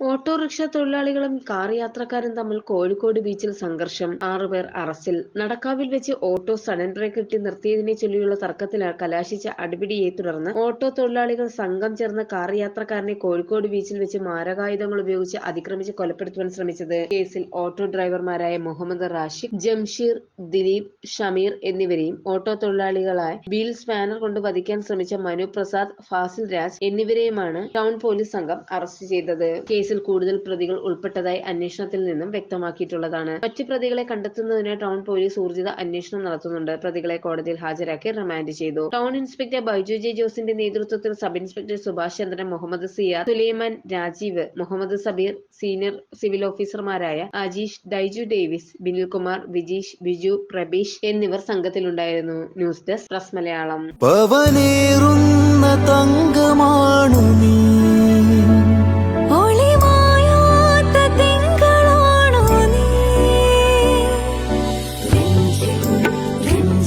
Autorickshaw തൊഴിലാളികളും car യാത്രക്കാരും തമ്മിൽ കോഴിക്കോട് ബീച്ചിൽ സംഘർഷം. ആറുപേർ അറസ്റ്റിൽ. നടക്കാവിൽ വെച്ച് ഓട്ടോ സഡൻ ബ്രേക്ക് ഇട്ടി നിർത്തിയതിനെ ചൊല്ലിയുള്ള തർക്കത്തിൽ കലാശിച്ച അടിപിടിയെ തുടർന്ന് ഓട്ടോ തൊഴിലാളികൾ സംഘം ചേർന്ന് കാർ യാത്രക്കാരനെ കോഴിക്കോട് ബീച്ചിൽ വെച്ച് മാരകായുധങ്ങൾ ഉപയോഗിച്ച് അതിക്രമിച്ച് കൊലപ്പെടുത്തുവാൻ ശ്രമിച്ചത്. കേസിൽ ഓട്ടോ ഡ്രൈവർമാരായ മുഹമ്മദ് റാഷിദ് ജംഷീർ ദിലീപ് ഷമീർ എന്നിവരെയും ഓട്ടോ തൊഴിലാളികളായ ബീൽ സ്പാനർ കൊണ്ട് വധിക്കാൻ ശ്രമിച്ച മനു പ്രസാദ് ഫാസിൽ രാജ് എന്നിവരെയുമാണ് ടൗൺ പോലീസ് സംഘം അറസ്റ്റ് ചെയ്തത്. കേസിൽ കൂടുതൽ പ്രതികൾ ഉൾപ്പെട്ടതായി അന്വേഷണത്തിൽ നിന്നും വ്യക്തമാക്കിയിട്ടുള്ളതാണ്. മറ്റു പ്രതികളെ കണ്ടെത്തുന്നതിന് ടൗൺ പോലീസ് ഊർജിത അന്വേഷണം നടത്തുന്നുണ്ട്. പ്രതികളെ കോടതിയിൽ ഹാജരാക്കി റിമാൻഡ് ചെയ്തു. ടൗൺ ഇൻസ്പെക്ടർ ബൈജു ജെ ജോസിന്റെ നേതൃത്വത്തിൽ sub inspector Subhash Chandran Muhammad Siyar Sulaiman Rajeev Muhammad Sabeer senior civil ഓഫീസർമാരായ അജീഷ് ഡൈജു ഡേവിസ് ബിനിൽ കുമാർ വിജീഷ് ബിജു പ്രബീഷ് എന്നിവർ സംഘത്തിലുണ്ടായിരുന്നു. News desk press Malayalam. പവനേറുന്ന